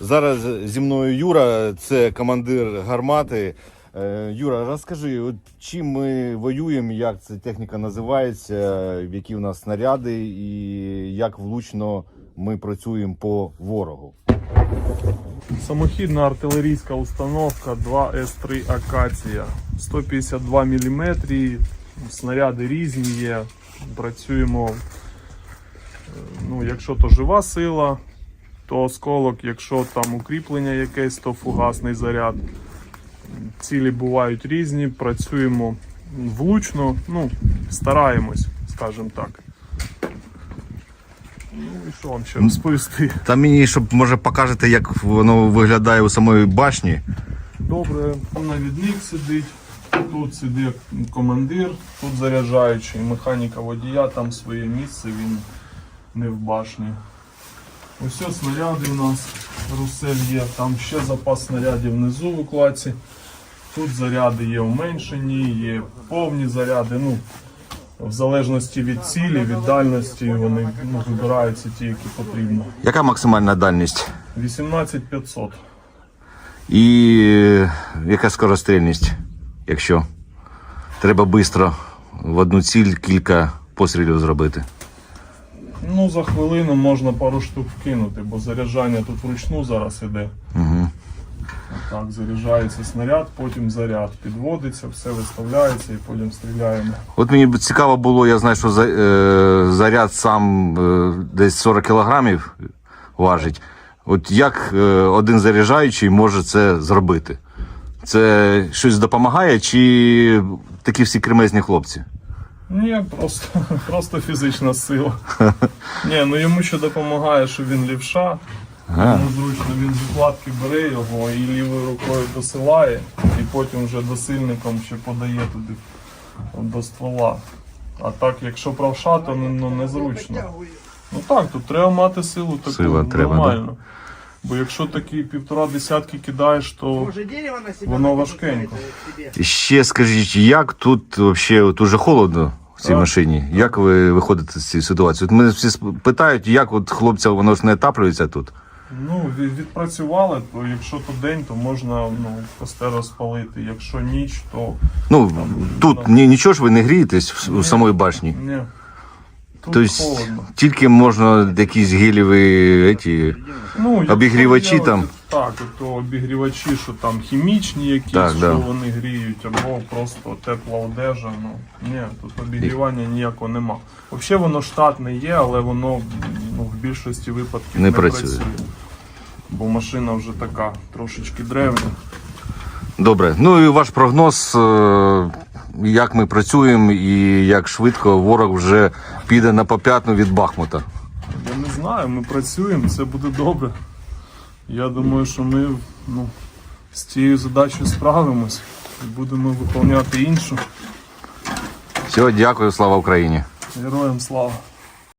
Зараз зі мною Юра, це командир гармати. Е, Юра, розкажи, от чим ми воюємо, як ця техніка називається, які в нас снаряди і як влучно ми працюємо по ворогу. Самохідна артилерійська установка 2С3 Акація. 152 мм. Снаряди різні є. Працюємо. е, Ну, якщо то жива сила, то осколок, якщо там укріплення якесь, то фугасний заряд. Цілі бувають різні, працюємо влучно, ну, стараємось, скажімо так. Ну і що вам ще розповісти? Та мені, щоб може покажете, як воно виглядає у самої башні. Добре, навідник сидить, тут сидить командир, тут заряджаючий, механіка водія, там своє місце, він не в башні. Ось снаряди у нас, русель є, там ще запас снарядів внизу в укладці. Тут заряди є уменшені, є повні заряди. Ну, в залежності від цілі, від дальності, вони ну, вибираються ті, які потрібно. Яка максимальна дальність? 18500. І яка скорострільність, якщо треба швидко в одну ціль кілька пострілів зробити. Ну, за хвилину можна пару штук вкинути, бо заряджання тут вручну зараз іде. Угу. Так, заряджається снаряд, потім заряд підводиться, все виставляється і потім стріляємо. От мені б цікаво було, я знаю, що за, е, заряд сам е, десь 40 кілограмів важить. От як е, один заряджаючий може це зробити? Це щось допомагає, чи такі всі кремезні хлопці? Ні, просто, просто фізична сила. Ні, ну йому ще допомагає, що він лівша. Ага. Йому зручно він з укладки бере його і лівою рукою досилає, і потім вже досильником ще подає туди до ствола. А так, якщо правша, то ну, ну, незручно. Ну так, тут треба мати силу таку Сила треба, нормально. Бо якщо такі півтора десятки кидаєш, то Може дерево на себе Воно важкенько. ще скажіть, як тут взагалі дуже холодно в цій Так. машині? Як ви виходите з цієї ситуації? От мене всі сп- питають, як от хлопця воно ж не отаплюється тут. ну, від- відпрацювали, то якщо то день, то можна ну, костер розпалити. Якщо ніч, то Ну тут ні, нічого ж ви не грієтесь в, у самої башні. ні. Тобто тільки можна якісь геліві еті, Ну, Обігрівачі є там? Так, то обігрівачі, що там хімічні якісь, Так, що да. вони гріють, або просто тепла одежа. Ну ні, тут обігрівання ніякого нема. Взагалі воно штатне є, але воно ну, в більшості випадків Не не, працює. працює. Бо машина вже така трошечки древня. Добре. Ну і ваш прогноз, е, як ми працюємо і як швидко ворог вже піде на поп'ятну від Бахмута. Я не знаю, ми працюємо, все буде добре. Я думаю, що ми ну, з цією задачею справимось і будемо виконувати іншу. Все, дякую, слава Україні. Героям слава!